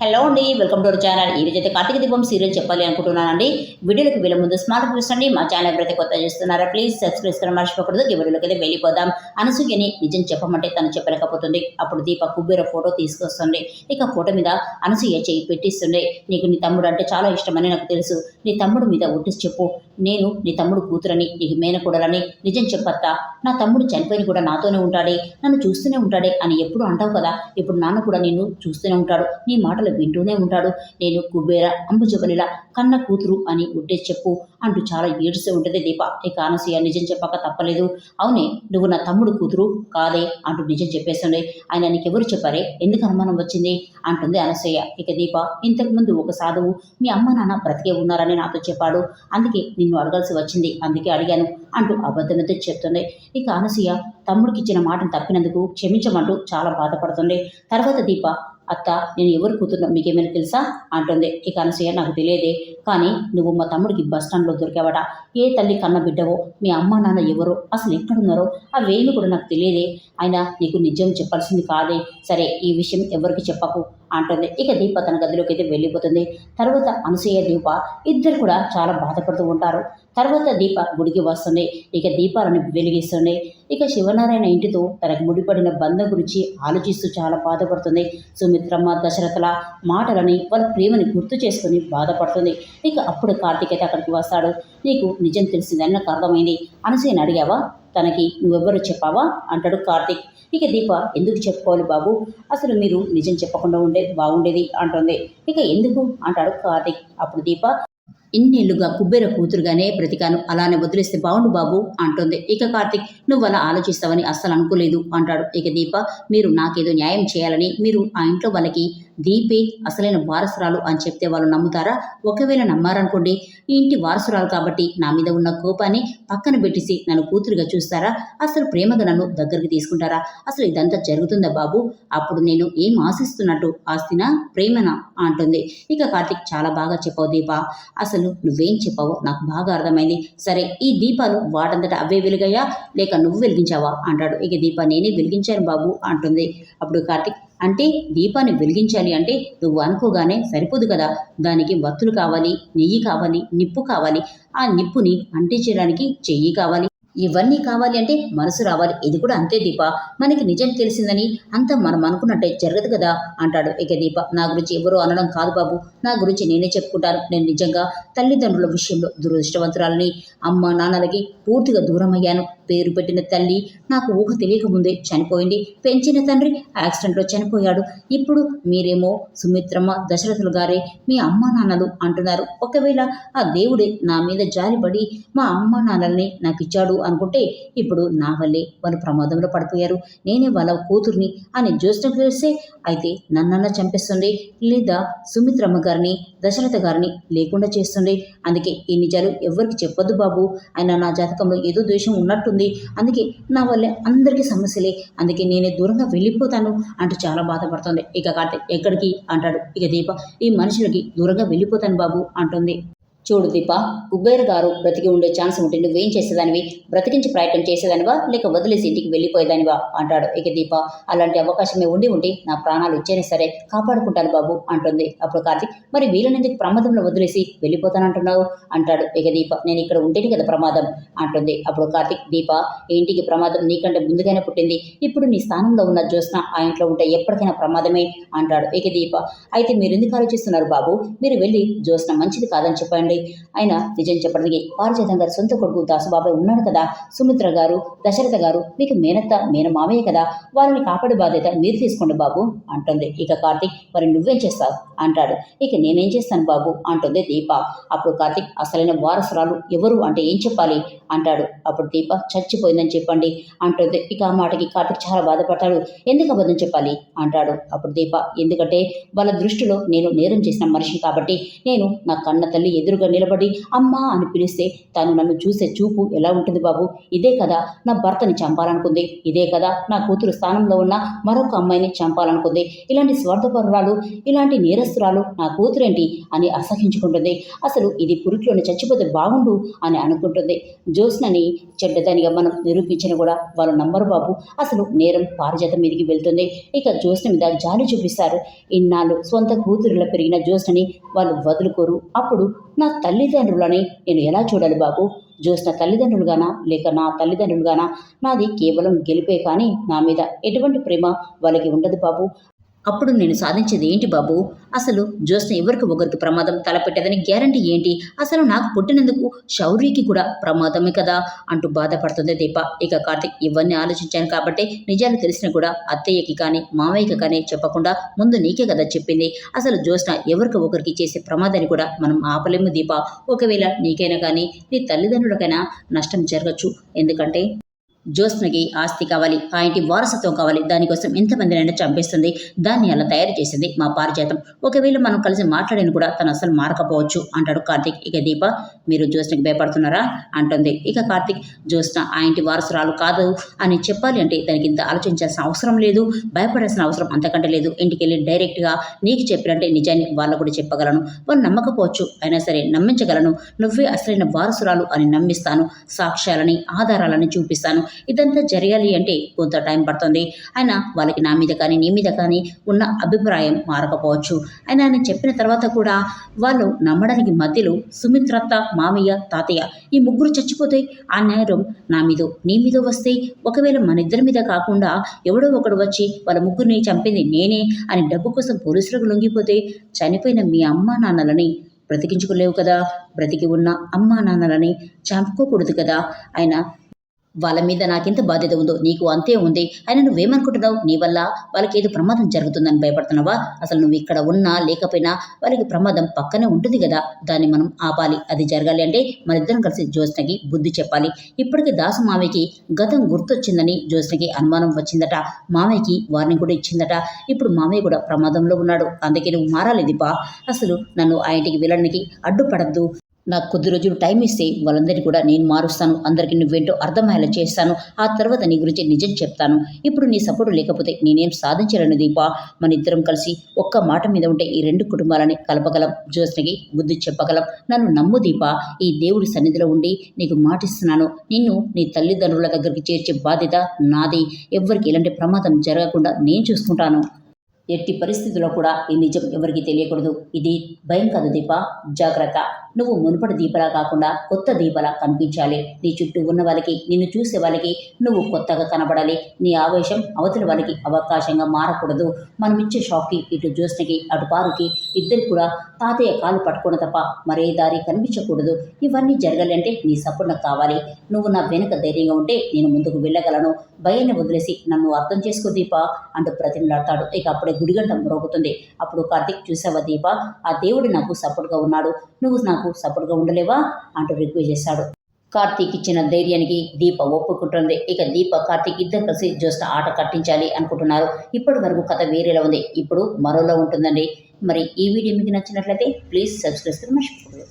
Hello అండి welcome to our channel ఈ రోజు అయితే కార్తీక దీపం సీరియల్ చెప్పాలి అనుకుంటున్నానండి. వీడియోలకు వెళ్ళే ముందు స్మార్ట్ చూసండి మా ఛానల్ ఎవరైతే కొత్త చేస్తున్నారా ప్లీజ్ సబ్స్క్రైబ్ చేసుకుని మర్చిపోకూడదు. ఈ వీడియోకి అయితే వెళ్ళిపోదాం. అనసూయని నిజం చెప్పమంటే తను చెప్పలేకపోతుంది. అప్పుడు దీప కుబ్బీర ఫోటో తీసుకొస్తుంది. ఇక ఫోటో మీద అనసూయ చేయి పెట్టిస్తుంది. నీకు నీ తమ్ముడు అంటే చాలా ఇష్టమని నాకు తెలుసు. నీ తమ్ముడు మీద ఒట్టి చెప్పు. నేను నీ తమ్ముడు కూతురని నీకు మేనకూడలని నిజం చెప్పత్తా? నా తమ్ముడు చనిపోయిన కూడా నాతోనే ఉంటాడే నన్ను చూస్తూనే ఉంటాడే అని ఎప్పుడు అంటావు కదా? ఇప్పుడు నాన్న కూడా నిన్ను చూస్తూనే ఉంటాడు నీ మాటలు వింటూనే ఉంటాడు. నేను కుబేర అంబుజవనిలా కన్న కూతురు అని ఉడ్డే చెప్పు అంటూ చాలా ఏడుస్తూ ఉంటుంది దీప. ఇక అనసూయ నిజం చెప్పక తప్పలేదు. అవునే నువ్వు నా తమ్ముడు కూతురు కాదే అంటూ నిజం చెప్పేస్తుంది ఆయన నీకెవరు చెప్పారే? ఎందుకు అనుమానం వచ్చింది? అంటుంది అనసూయ. ఇక దీప ఇంతకుముందు ఒక సాధువు మీ అమ్మ నాన్న బ్రతికే ఉన్నారని నాతో చెప్పాడు. అందుకే నిన్ను అడగాల్సి వచ్చింది. అందుకే అడిగాను. అంటూ అబద్ధమైతే చెప్తుంది. ఇక అనసూయ తమ్ముడికి ఇచ్చిన మాటను తప్పినందుకు క్షమించమంటూ చాలా బాధపడుతుంది. తర్వాత దీప అత్త నేను ఎవరు కూతున్నా మీకేమైనా తెలుసా? అంటుంది. ఇక అనసూయ నాకు తెలియదే కానీ నువ్వు మా తమ్ముడికి బస్ స్టాండ్లో దొరికావట. ఏ తల్లి కన్న బిడ్డవో మీ అమ్మ నాన్న ఎవరో అసలు ఎక్కడున్నారో అవేమి కూడా నాకు తెలియదే. అయినా నీకు నిజం చెప్పాల్సింది కాదే. సరే ఈ విషయం ఎవరికి చెప్పకు. అంటుంది. ఇక దీప తన గదిలోకి అయితే వెళ్ళిపోతుంది. తర్వాత అనసూయ దీప ఇద్దరు కూడా చాలా బాధపడుతూ ఉంటారు. తర్వాత దీప గుడికి వస్తుంది. ఇక దీపాలను వెలిగిస్తుంది. ఇక శివనారాయణ ఇంటితో తనకు ముడిపడిన బంధం గురించి ఆలోచిస్తూ చాలా బాధపడుతుంది. సుమిత్రమ్మ దశరథల మాటలని వాళ్ళ ప్రేమని గుర్తు చేసుకుని బాధపడుతుంది. ఇక అప్పుడు కార్తీక్ అయితే అక్కడికి వస్తాడు. నీకు నిజం తెలిసిందని నాకు అర్థమైంది. అనసూయని అడిగావా? తనకి నువ్వెవ్వరు చెప్పావా? అంటాడు కార్తీక్. ఇక దీప ఎందుకు చెప్పుకోవాలి బాబు? అసలు మీరు నిజం చెప్పకుండా ఉండే బాగుండేది అంటుంది. ఇక ఎందుకు? అంటాడు కార్తీక్. అప్పుడు దీప ఇన్నేళ్ళుగా కుబ్బేర కూతురుగానే బ్రతికాను. అలానే వదిలేస్తే బాగుండు బాబు అంటుంది. ఇక కార్తిక్ నువ్వు అలా ఆలోచిస్తావని అస్సలు అనుకోలేదు అంటాడు. ఇక దీప మీరు నాకేదో న్యాయం చేయాలని మీరు ఆ ఇంట్లో వాళ్ళకి దీపే అసలైన వారసురాలు అని చెప్తే వాళ్ళు నమ్ముతారా? ఒకవేళ నమ్మారనుకోండి ఈ ఇంటి వారసురాలు కాబట్టి నా మీద ఉన్న కోపాన్ని పక్కన పెట్టేసి నన్ను కూతురుగా చూస్తారా? అసలు ప్రేమగా నన్ను దగ్గరికి తీసుకుంటారా? అసలు ఇదంతా జరుగుతుందా బాబు? అప్పుడు నేను ఏం ఆశిస్తున్నట్టు? ఆస్తినా ప్రేమనా? అంటుంది. ఇక కార్తిక్ చాలా బాగా చెప్పావు దీప. అసలు నువ్వేం చెప్పావో నాకు బాగా అర్థమైంది. సరే ఈ దీపాలు వాటంతట అవే వెలిగాయా? లేక నువ్వు వెలిగించావా? అంటాడు. ఇక దీప నేనే వెలిగించాను బాబు అంటుంది. అప్పుడు కార్తిక్ అంటే దీపాన్ని వెలిగించాలి అంటే నువ్వు అనుకోగానే సరిపోదు కదా. దానికి వత్తులు కావాలి నెయ్యి కావాలి నిప్పు కావాలి. ఆ నిప్పుని అంటించడానికి చెయ్యి కావాలి. ఇవన్నీ కావాలి అంటే మనసు రావాలి. ఇది కూడా అంతే దీప. మనకి నిజం తెలిసిందని అంత మనం అనుకున్నట్టే జరగదు కదా అంటాడు ఇక దీప. నా గురించి ఎవరో అనడం కాదు బాబు. నా గురించి నేనే చెప్పుకుంటాను. నేను నిజంగా తల్లిదండ్రుల విషయంలో దురదృష్టవంతురాలని. అమ్మ నాన్నలకి పూర్తిగా దూరం అయ్యాను పేరు పెట్టిన తల్లి నాకు ఊహ తెలియకముందే చనిపోయింది. పెంచిన తండ్రి యాక్సిడెంట్లో చనిపోయాడు. ఇప్పుడు మీరేమో సుమిత్రమ్మ దశరథులు గారే మీ అమ్మ నాన్నలు అంటున్నారు. ఒకవేళ ఆ దేవుడే నా మీద జాలిపడి మా అమ్మ నాన్నల్ని నాకు ఇచ్చాడు అనుకుంటే ఇప్పుడు నా వల్లే వాళ్ళు ప్రమాదంలో పడిపోయారు. నేనే వాళ్ళ కూతుర్ని అని జ్యోత్స్న తెలిస్తే అయితే నన్నన్న చంపేస్తుంది లేదా సుమిత్రమ్మ గారిని దశరథ గారిని లేకుండా చేస్తుంది అందుకే ఈ నిజాలు ఎవరికి చెప్పొద్దు బాబు. బాబు ఆయన నా జాతకంలో ఏదో ద్వేషం ఉన్నట్టుంది. అందుకే నా వల్లే అందరికీ సమస్యలే. అందుకే నేనే దూరంగా వెళ్ళిపోతాను అంటూ చాలా బాధపడుతుంది. ఇక కార్తీక్ ఎక్కడికి? అంటాడు. ఇక దీప ఈ మనుషులకి దూరంగా వెళ్ళిపోతాను బాబు అంటుంది. చూడు దీప కుబేర్ గారు బ్రతికి ఉండే ఛాన్స్ ఉంటే నువ్వేం చేసేదానివి? బ్రతికించి ప్రయత్నం చేసేదానివా? లేక వదిలేసి ఇంటికి వెళ్ళిపోయేదానివా? అంటాడు. ఇక దీప అలాంటి అవకాశమే ఉండి ఉండి నా ప్రాణాలు ఇచ్చేనే సరే కాపాడుకుంటాను బాబు అంటుంది. అప్పుడు కార్తీక్ మరి వీలనందుకు ప్రమాదంలో వదిలేసి వెళ్ళిపోతానంటున్నావు? అంటాడు. ఇక దీప నేను ఇక్కడ ఉంటేనే కదా ప్రమాదం అంటుంది. అప్పుడు కార్తీక్ దీప ఇంటికి ప్రమాదం నీకంటే ముందుగానే పుట్టింది. ఇప్పుడు నీ స్థానంలో ఉన్న జ్యోత్స్న ఆ ఇంట్లో ఉంటే ఎప్పటికైనా ప్రమాదమే అంటాడు. ఇక దీప అయితే మీరు ఎందుకు ఆలోచిస్తున్నారు బాబు? మీరు వెళ్ళి జ్యోత్స్న మంచిది కాదని చెప్పండి. ఆయన నిజం చెప్పడానికి పారిజాతం గారి సొంత కొడుకు దాసుబాబాయ్ ఉన్నాడు కదా. సుమిత్ర గారు దశరథ గారు మీకు మేనత్త మేన మామయ్య కదా. వారిని కాపాడే బాధ్యత మీరు తీసుకోండి బాబు అంటుంది. ఇక కార్తీక్ మరి నువ్వేం చేస్తావు? అంటాడు. ఇక నేనేం చేస్తాను బాబు అంటుంది దీప. అప్పుడు కార్తీక్ అసలైన వారసురాలు ఎవరు అంటే ఏం చెప్పాలి? అంటాడు. అప్పుడు దీప చచ్చిపోయిందని చెప్పండి అంటుంది. ఇక ఆ మాటకి కార్తీక్ చాలా బాధపడతాడు. ఎందుకు అబద్ధం చెప్పాలి? అంటాడు. అప్పుడు దీప ఎందుకంటే వాళ్ళ దృష్టిలో నేను నేరం చేసిన మనిషిని కాబట్టి నేను నా కన్న తల్లి ఎదురుగా ఎదురుగా నిలబడి అమ్మా అని పిలిస్తే తను నన్ను చూసే చూపు ఎలా ఉంటుంది బాబు? ఇదే కదా నా భర్తని చంపాలనుకుంది. ఇదే కదా నా కూతురు స్థానంలో ఉన్న మరొక అమ్మాయిని చంపాలనుకుంది. ఇలాంటి స్వార్థపరురాలు ఇలాంటి నేరస్తురాలు నా కూతురేంటి? అని అసహించుకుంటుంది. అసలు ఇది పురిట్లోనే చచ్చిపోతే బాగుండు అని అనుకుంటుంది. జ్యోత్స్నని చెడ్డదానిగా మనం నిరూపించిన కూడా వాళ్ళు నమ్మరు బాబు. అసలు నేరం పారిజాతం మీదకి వెళ్తుంది. ఇక జ్యోత్స్న మీద జాలి చూపిస్తారు. ఇన్నాళ్ళు సొంత కూతురులో పెరిగిన జ్యోత్స్నని వాళ్ళు వదులుకోరు. అప్పుడు నా తల్లిదండ్రులని నేను ఎలా చూడాలి బాబు? జ్యోత్స్న తల్లిదండ్రులుగానా? లేక నా తల్లిదండ్రులుగానా? నాది కేవలం గెలిపే కానీ నా మీద ఎటువంటి ప్రేమ వాళ్ళకి ఉండదు బాబు. అప్పుడు నేను సాధించేది ఏంటి బాబు? అసలు జ్యోత్స్న ఎవరికి ఒకరికి ప్రమాదం తలపెట్టేదని గ్యారంటీ ఏంటి? అసలు నాకు పుట్టినందుకు శౌర్యకి కూడా ప్రమాదమే కదా? అంటూ బాధపడుతుంది దీప. ఇక కార్తిక్ ఇవన్నీ ఆలోచించాను కాబట్టి నిజాలు తెలిసినా కూడా అత్తయ్యకి కానీ మామయ్యకి కానీ చెప్పకుండా ముందు నీకే కదా చెప్పింది. అసలు జ్యోత్స్న ఎవరికి ఒకరికి చేసే ప్రమాదాన్ని కూడా మనం ఆపలేము దీప. ఒకవేళ నీకైనా కానీ నీ తల్లిదండ్రులకైనా నష్టం జరగచ్చు. ఎందుకంటే జ్యోత్స్నకి ఆస్తి కావాలి ఆ ఇంటి వారసత్వం కావాలి. దానికోసం ఎంతమందినైనా చంపేస్తుంది. దాన్ని అలా తయారు చేసింది మా పారిజాతం. ఒకవేళ మనం కలిసి మాట్లాడిన కూడా తను అసలు మారకపోవచ్చు అంటాడు కార్తిక్. ఇక దీప మీరు జ్యోత్స్నకి భయపడుతున్నారా? అంటుంది. ఇక కార్తిక్ జ్యోత్స్న ఆ ఇంటి వారసురాలు కాదు అని చెప్పాలి అంటే దానికి ఇంత ఆలోచించాల్సిన అవసరం లేదు భయపడాల్సిన అవసరం అంతకంటే లేదు. ఇంటికి వెళ్ళి డైరెక్ట్గా నీకు చెప్పినంటే నిజాన్ని వాళ్ళు కూడా చెప్పగలను. వాళ్ళు నమ్మకపోవచ్చు అయినా సరే నమ్మించగలను. నువ్వే అసలైన వారసురాలు అని నమ్మిస్తాను. సాక్ష్యాలని ఆధారాలని చూపిస్తాను. ఇదంతా జరగాలి అంటే కొంత టైం పడుతుంది. అయినా వాళ్ళకి నా మీద కానీ నీ మీద కానీ ఉన్న అభిప్రాయం మారకపోవచ్చు. అయినా ఆయన చెప్పిన తర్వాత కూడా వాళ్ళు నమ్మడానికి మధ్యలో సుమిత్రత్త మామయ్య తాతయ్య ఈ ముగ్గురు చచ్చిపోతే ఆ నేరం నా మీద నీ మీద వస్తే ఒకవేళ మన ఇద్దరి మీద కాకుండా ఎవడో ఒకడు వచ్చి వాళ్ళ ముగ్గురిని చంపింది నేనే అని డబ్బు కోసం పోలీసులకు లొంగిపోతే చనిపోయిన మీ అమ్మా నాన్నలని బ్రతికించుకోలేవు కదా. బ్రతికి ఉన్న అమ్మా నాన్నలని చంపుకోకూడదు కదా. ఆయన వాళ్ళ మీద నాకెంత బాధ్యత ఉందో నీకు అంతే ఉంది. అయినా నువ్వేమనుకుంటున్నావు నీ వల్ల వాళ్ళకి ఏదో ప్రమాదం జరుగుతుందని భయపడుతున్నావా? అసలు నువ్వు ఇక్కడ ఉన్నా లేకపోయినా వాళ్ళకి ప్రమాదం పక్కనే ఉంటుంది కదా. దాన్ని మనం ఆపాలి. అది జరగాలి అంటే మనిద్దరం కలిసి జ్యోత్స్నకి బుద్ధి చెప్పాలి. ఇప్పటికి దాసు మామయ్యకి గతం గుర్తొచ్చిందని జ్యోత్స్నకి అనుమానం వచ్చిందట. మామయ్యకి వార్నింగ్ కూడా ఇచ్చిందట. ఇప్పుడు మామయ్య కూడా ప్రమాదంలో ఉన్నాడు. అందుకే నువ్వు మారాలి దీపా. అసలు నన్ను ఆ ఇంటికి వెళ్ళడానికి అడ్డుపడద్దు. నాకు కొద్ది రోజులు టైం ఇస్తే వాళ్ళందరినీ కూడా నేను మారుస్తాను. అందరికీ నువ్వేంటో అర్థమయ్యేలా చేస్తాను. ఆ తర్వాత నీ గురించి నిజం చెప్తాను. ఇప్పుడు నీ సపోర్ట్ లేకపోతే నేనేం సాధించలేను దీపా. మన ఇద్దరం కలిసి ఒక్క మాట మీద ఉంటే ఈ రెండు కుటుంబాలని కలపగలం. జ్యోత్స్నకి బుద్ధి చెప్పగలం. నన్ను నమ్ము దీపా. ఈ దేవుడి సన్నిధిలో ఉండి నీకు మాటిస్తున్నాను. నిన్ను నీ తల్లిదండ్రుల దగ్గరికి చేర్చే బాధ్యత నాది. ఎవ్వరికి ఎలాంటి ప్రమాదం జరగకుండా నేను చూసుకుంటాను. ఎట్టి పరిస్థితుల్లో కూడా ఈ నిజం ఎవరికి తెలియకూడదు. ఇది భయం కాదు దీప. జాగ్రత్త. నువ్వు మునుపటి దీపలా కాకుండా కొత్త దీపలా కనిపించాలి. నీ చుట్టూ ఉన్న వాళ్ళకి నిన్ను చూసే వాళ్ళకి నువ్వు కొత్తగా కనబడాలి. నీ ఆవేశం అవతల వాళ్ళకి అవకాశంగా మారకూడదు. మనమిచ్చే షాక్కి ఇటు జ్యోత్స్నకి అటు పారుకి ఇద్దరికి కూడా తాతయ్య కాలు పట్టుకోవడం తప్ప మరే దారి కనిపించకూడదు. ఇవన్నీ జరగాలంటే నీ సపోర్ట్ నాకు కావాలి. నువ్వు నా వెనుక ధైర్యంగా ఉంటే నేను ముందుకు వెళ్ళగలను. భయాన్ని వదిలేసి నన్ను అర్థం చేసుకో దీప అంటూ ప్రతిమలాడతాడు. ఇక అప్పుడే గుడిగంట మ్రోగుతుంది. అప్పుడు కార్తీక్ చూసావా దీప? ఆ దేవుడు నాకు సపోర్ట్గా ఉన్నాడు. నువ్వు నాకు సపోర్ట్గా ఉండలేవా అంటూ రిక్వెస్ట్ చేశాడు. కార్తీక్ ఇచ్చిన ధైర్యానికి దీప ఒప్పుకుంటుంది. ఇక దీప కార్తీక్ ఇద్దరు కలిసి జ్యోత్స్న ఆట కట్టించాలి అనుకుంటున్నారు. ఇప్పటి వరకు కథ వేరేలా ఉంది. ఇప్పుడు మరోలా ఉంటుందండి. మరి ఈ వీడియో మీకు నచ్చినట్లయితే ప్లీజ్ సబ్స్క్రైబ్ మర్చిపో